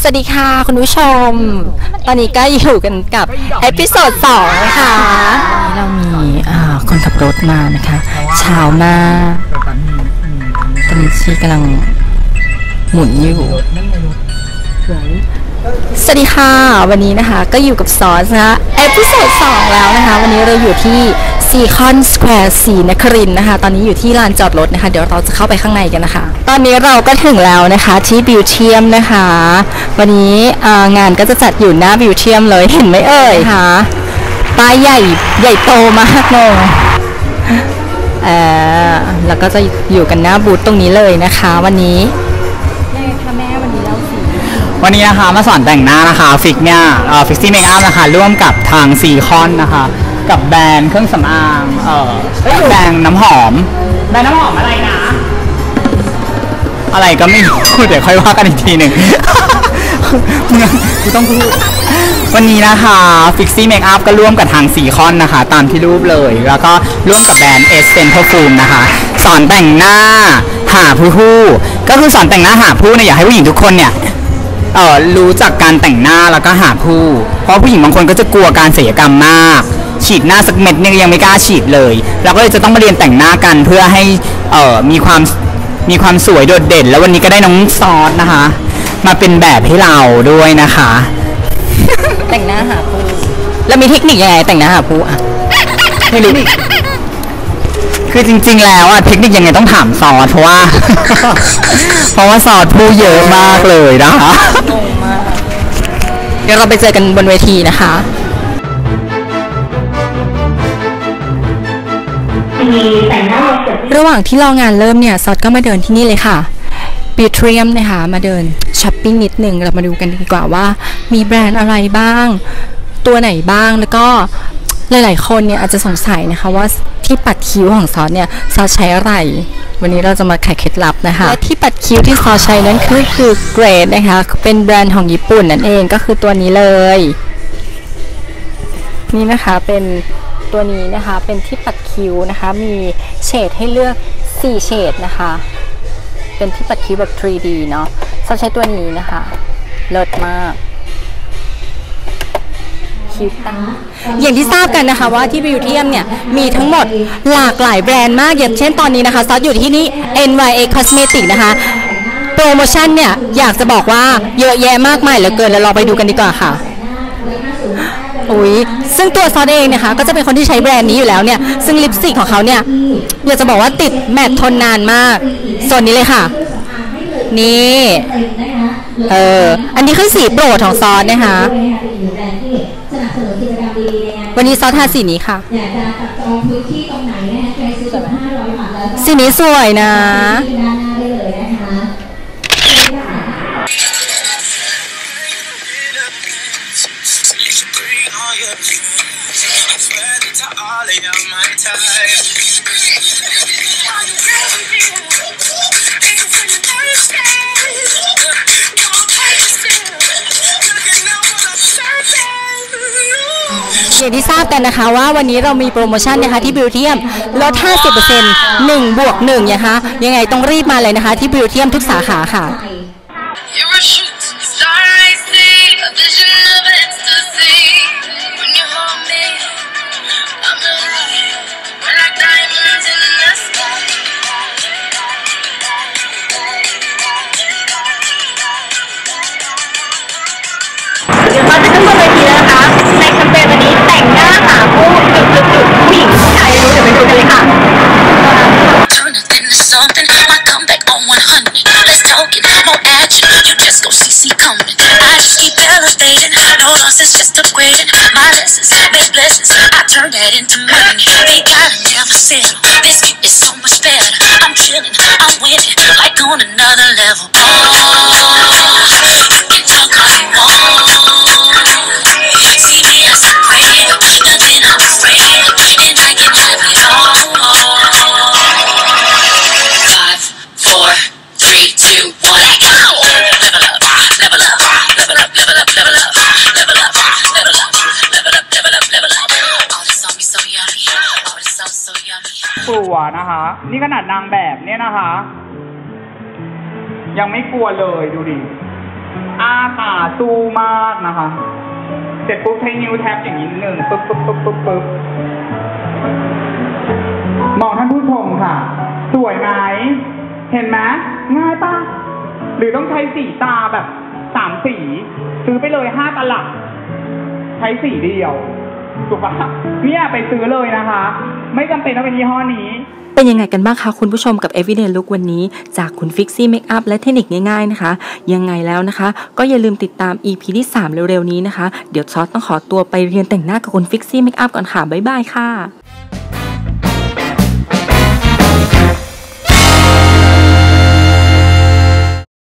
สวัสดีค่ะคุณผู้ชม ตอนนี้ก็อยู่กันกับเอพิโซดสองนะคะเรามีอ่าคนขับรถมานะคะเช้ามากตอนนี้ชีกำลังหมุนอยู่ สวัสดีค่ะ วันนี้นะคะก็อยู่กับซอสนะคะเอพิโซด2แล้วนะคะ วันนี้เราอยู่ที่ ซีคอนสแควร์สีนครินนะคะ ตอนนี้อยู่ที่ลานจอดรถนะคะ เดี๋ยวเราจะเข้าไปข้างในกันนะคะ ตอนนี้เราก็ถึงแล้วนะคะที่บิวเทียมนะคะ วันนี้งานก็จะจัดอยู่หน้าบิวเทียมเลยเห็นไหมเอ่ยคะป้ายใหญ่ใหญ่โตมากเลยเออแล้วก็จะอยู่กันหน้าบูธตรงนี้เลยนะคะ วันนี้ยังไงคะแม่วันนี้เราสีวันนี้นะคะมาสอนแต่งหน้านะคะฟิกเนี่ยฟิกซี่เมคอัพนะคะ ร่วมกับทางซีคอนนะคะ กับแบรนด์เครื่องสำอาง เอ่อแบรนด์น้ำหอม แบรนด์น้ำหอมอะไรนะ อะไรก็ไม่รู้ เดี๋ยวค่อยว่ากันอีกทีหนึ่งกูต้องพูด วันนี้นะคะฟิกซี่เมคอัพก็ร่วมกับทางซีคอนนะคะ ตามที่รูปเลย แล้วก็ร่วมกับแบรนด์เอสเซนเทอร์ฟูมนะคะ สอนแต่งหน้าหาผู้ผู้ ก็คือสอนแต่งหน้าหาผู้เนี่ยอยากให้ผู้หญิงทุกคนเนี่ยเอ่อรู้จักการแต่งหน้าแล้วก็หาผู้ เพราะผู้หญิงบางคนก็จะกลัวการศัลยกรรมมาก ฉีดหน้าสักเม็ดเนี่ยยังไม่กล้าฉีดเลยเราก็เลยจะต้องมาเรียนแต่งหน้ากันเพื่อให้เอ่อมีความมีความสวยโดดเด่น แล้ววันนี้ก็ได้น้องซอสนะคะ มาเป็นแบบให้เราด้วยนะคะ แต่งหน้าหาผู้แล้วมีเทคนิคยังไงแต่งหน้าหาผู้อะไม่รู้คือจริง ๆ แล้วอะเทคนิคยังไงต้องถามซอสเพราะว่า เพราะว่าซอสผู้เยอะมากเลยนะคะงงมากเดี๋ยวเราไปเจอกันบนเวทีนะคะ ระหว่างที่รองานเริ่มเนี่ยซอสก็มาเดินที่นี่เลยค่ะบิวเทียมนะคะมาเดินช้อปปิ้งนิดหนึ่งเรามาดูกันดีกว่าว่า มีแบรนด์อะไรบ้าง ตัวไหนบ้างแล้วก็หลายๆคนเนี่ยอาจจะสงสัยนะคะว่าที่ปัดคิ้วของซอสเนี่ยซอสใช้อะไร วันนี้เราจะมาไขเคล็ดลับนะคะและที่ปัดคิ้วที่ซอสใช้นั้นคือคือเกรดนะคะเป็นแบรนด์ของญี่ปุ่นนั่นเองก็คือตัวนี้เลย นี่นะคะเป็น ตัวนี้นะคะ เป็นที่ปัดคิ้วนะคะ มีเฉดให้เลือก 4 เฉดนะคะ เป็นที่ปัดคิ้วแบบ 3D เนาะซอสใช้ตัวนี้นะคะ เลิศมากคิ้วตั้งอย่างที่ทราบกันนะคะว่าที่บิวเทียมเนี่ย มีทั้งหมดหลากหลายแบรนด์มาก อย่างเช่นตอนนี้นะคะซอสอยู่ที่นี่ NYA Cosmetic นะคะโปรโมชั่นเนี่ย อยากจะบอกว่าเยอะแยะมากมายเหลือเกินแล้วเราไปดูกันดีกว่าค่ะ อุ้ยซึ่งตัวซอสเองนะคะก็จะเป็นคนที่ใช้แบรนด์นี้อยู่แล้วเนี่ย ซึ่งลิปสติกของเขาเนี่ยอยากจะบอกว่าติดแมตต์ทนนานมาก ส่วนนี้เลยค่ะ นี่ เออ อันนี้คือสีโปรดของซอสนะคะ วันนี้ซอสทาสีนี้ค่ะอยากจะจั to all of y'all my type. You อย่างที่ทราบกันนะคะว่าวันนี้เรามีโปรโมชั่นนะคะที่บิวเทียมลด 50% 1บวก1นะคะยังไงต้องรีบมาเลยนะคะที่บิวเทียมทุกสาขาค่ะ coming. I just keep elevating. No losses, just upgrading. My lessons, make blessings. I turn that into money. They gotta never settle. This is so much better. I'm chilling, I'm winning, like on another level. Yummy. ปัวนะคะ นี่ขนาดนางแบบเนี่ยนะคะ ยังไม่กลัวเลยดูดิอาขาสู้มากนะคะ เสร็จปุ๊บใช้นิ้วแท็บอย่างนี้หนึ่งปึ๊บปึ๊บปึ๊บปึ๊บปึ๊บมองท่านผู้ชมค่ะ สวยไหมเห็นไหมง่ายปะหรือต้องใช้สีตาแบบสามสี ซื้อไปเลยห้าตลับ ใช้สีเดียว ถูกปะเนี่ยไปซื้อเลยนะคะ ไม่จำเป็นต้องเป็นยี่ห้อนี้เป็นยังไงกันบ้างคะคุณผู้ชมกับ Everyday Look วันนี้ จากคุณฟิกซี่เมคอัพและเทคนิคง่ายๆนะคะ ยังไงแล้วนะคะ ก็อย่าลืมติดตาม EP ที่ 3 เร็วๆนี้นะคะ เดี๋ยวซอสต้องขอตัวไปเรียนแต่งหน้ากับคุณฟิกซี่เมคอัพก่อนค่ะ บ๊ายบายค่ะ